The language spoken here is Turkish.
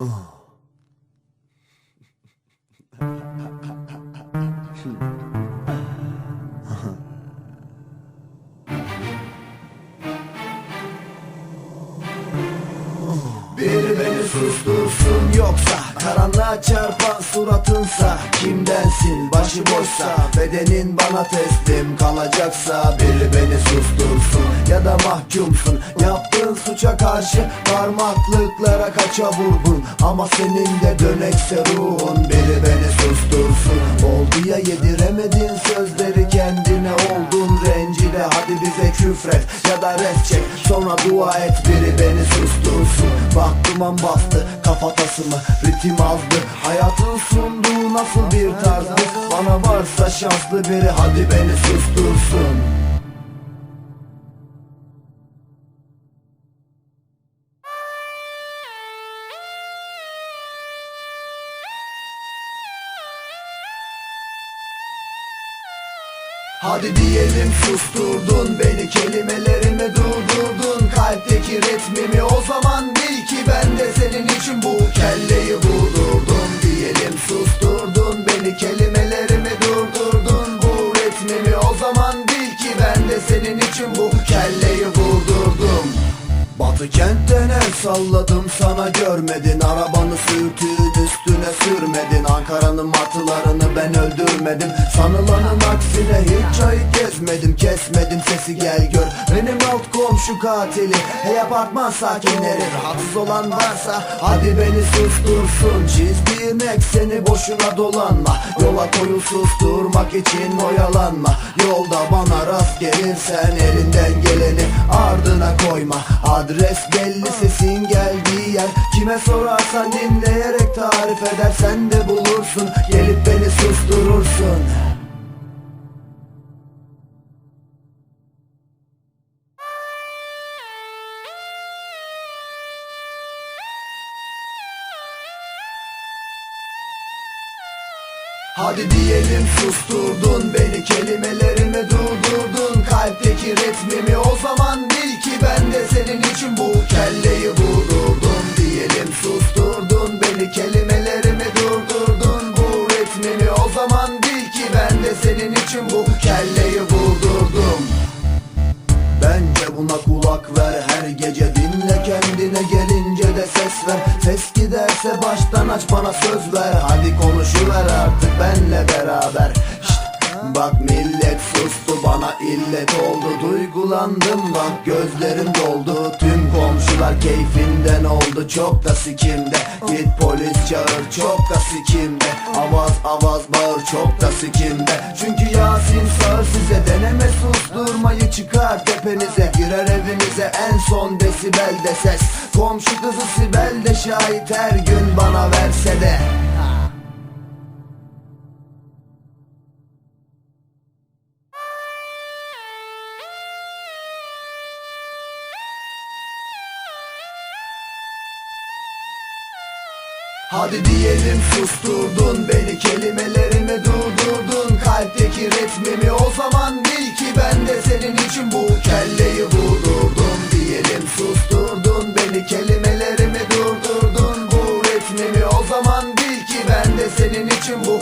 Biri beni sustursun yoksa Karanlığa çarpan Kimdensin başıboşsa Bedenin bana teslim kalacaksa Biri beni sustursun ya da mahkumsun. Yaptığın suça karşı parmaklıklara kaça vurdun? Ama senin de dönekse ruhun Biri beni sustursun. Oldu ya yediremedin sözleri kendine oldun rencide. Hadi bize küfret ya da res çek Sonra dua et biri beni sustursun Duman bastı. Kafatasımı Ritim azdı hayatın sunduğu nasıl bir tarzdı? Bana varsa şanslı biri hadi beni sustursun Hadi diyelim susturdun beni kelimelerimi durdurdun. Kalpteki ritmimi o zaman bil ki ben de senin için bu kelleyi vurdurdum Diyelim susturdun beni kelimelerimi durdurdun. Bu ritmimi o zaman bil ki ben de senin için bu kelleyi vurdurdum Batı kentten el salladım sana görmedin. Arabanı sürtüğün üstüne sürmedin. Ankara'nın martılarını ben öldürmedim. Sanılanın aksine hiç çay gezmedim Kesmedim. Sesi gel gör Benim alt komşu katili. Hey apartman sakinleri Rahatsız olan varsa hadi beni sustursun Çizdiğin ekseni boşuna dolanma. Yola koyul susturmak için oyalanma. Yolda bana rast gelirsen elinden geleni ardına koyma. Adres belli sesin geldiği yer. Kime sorarsan dinleyerek tarif edersen de bulursun Hadi diyelim susturdun beni kelimelerimi durdurdun. Kalpteki ritmimi o zaman bil ki ben de senin için bu kelleyi vurdurdum Diyelim susturdun beni kelimelerimi durdurdun. Bu ritmimi o zaman bil ki ben de senin için bu kelleyi vurdurdum Bence buna kulak ver her gece dinle kendine. Gelince de ses ver Ses giderse baştan aç bana söz ver. Hadi konuşuver benle beraber. Şşt, Bak millet sustu bana illet oldu. Duygulandım bak gözlerim doldu. Tüm komşular keyfinden oldu? Çok da sikimde. Git polis çağır çok da sikimde. Avaz avaz bağır çok da sikimde. Çünkü Yasin sağır size deneme susturmayı çıkar tepenize. Girer evinize en son desibelde ses. Komşu kızı Sibel de şahit her gün bana verse de Hadi diyelim susturdun beni kelimelerimi durdurdun. Kalpteki ritmimi o zaman bil ki ben de senin için bu kelleyi vurdurdum Diyelim susturdun beni kelimelerimi durdurdun. Bu ritmimi o zaman bil ki ben de senin için bu